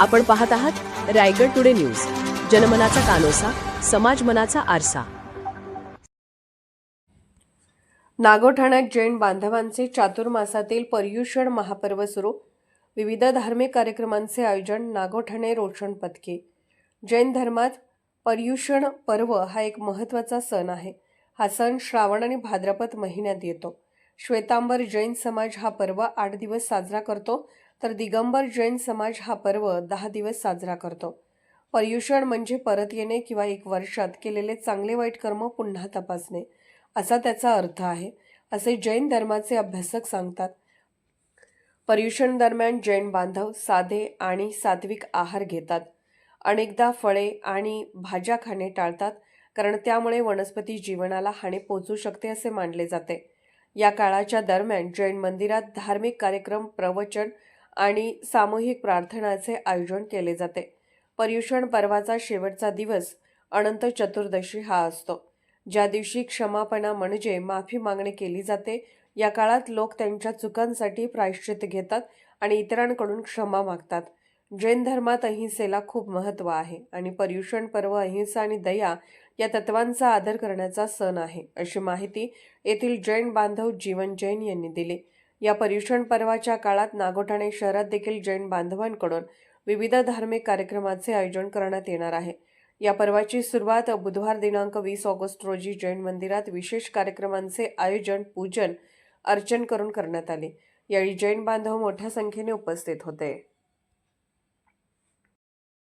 आपण पाहत आहात रायगड टुडे न्यूज. जनमनाचा कानोसा समाज मनाचा आरसा. नागोठाण्यात जैन बांधवांचे चातुर्मासातील पर्युषण महापर्व सुरू. विविध धार्मिक कार्यक्रमांचे आयोजन नागोठाणे रोषण पथके. जैन धर्मात पर्युषण पर्व हा एक महत्त्वाचा सण आहे. हा सण श्रावण आणि भाद्रपद महिन्यात येतो. श्वेतांबर जैन समाज हा पर्व आठ दिवस साजरा करतो. तर दिगंबर जैन समाज हा पर्व दहा दिवस साजरा करतो. पर्युषण म्हणजे परत येणे किंवा एक वर्षात केलेले चांगले वाईट कर्म पुन्हा तपासणे असा त्याचा अर्थ आहे असे जैन धर्माचे अभ्यासक सांगतात. पर्युषण दरम्यान जैन बांधव साधे आणि सात्विक आहार घेतात. अनेकदा फळे आणि भाज्या खाणे टाळतात कारण त्यामुळे वनस्पती जीवनाला हानी पोचू शकते असे मानले जाते. या काळाच्या दरम्यान जैन मंदिरात धार्मिक कार्यक्रम प्रवचन आणि सामूहिक प्रार्थनाचे आयोजन केले जाते. पर्युषण पर्वाचा शेवटचा दिवस अनंत चतुर्दशी हा असतो. ज्या दिवशी क्षमापणा म्हणजे माफी मागणी केली जाते या काळात लोक त्यांच्या चुकांसाठी प्रायश्चित घेतात आणि इतरांकडून क्षमा मागतात. जैन धर्मात अहिंसेला खूप महत्त्व आहे आणि पर्युषण पर्व अहिंसा आणि दया या तत्वांचा आदर करण्याचा सण आहे अशी माहिती येथील जैन बांधव जीवन जैन यांनी दिली. या पर्युषण पर्वाच्या काळात नागोठाणे शहरात देखील जैन बांधवांकडून विविध धार्मिक कार्यक्रमाचे आयोजन करण्यात येणार आहे. या पर्वाची सुरुवात बुधवार दिनांक वीस ऑगस्ट रोजी जैन मंदिरात विशेष कार्यक्रमांचे आयोजन पूजन अर्चन करून करण्यात आले. यावेळी जैन बांधव मोठ्या संख्येने उपस्थित होते.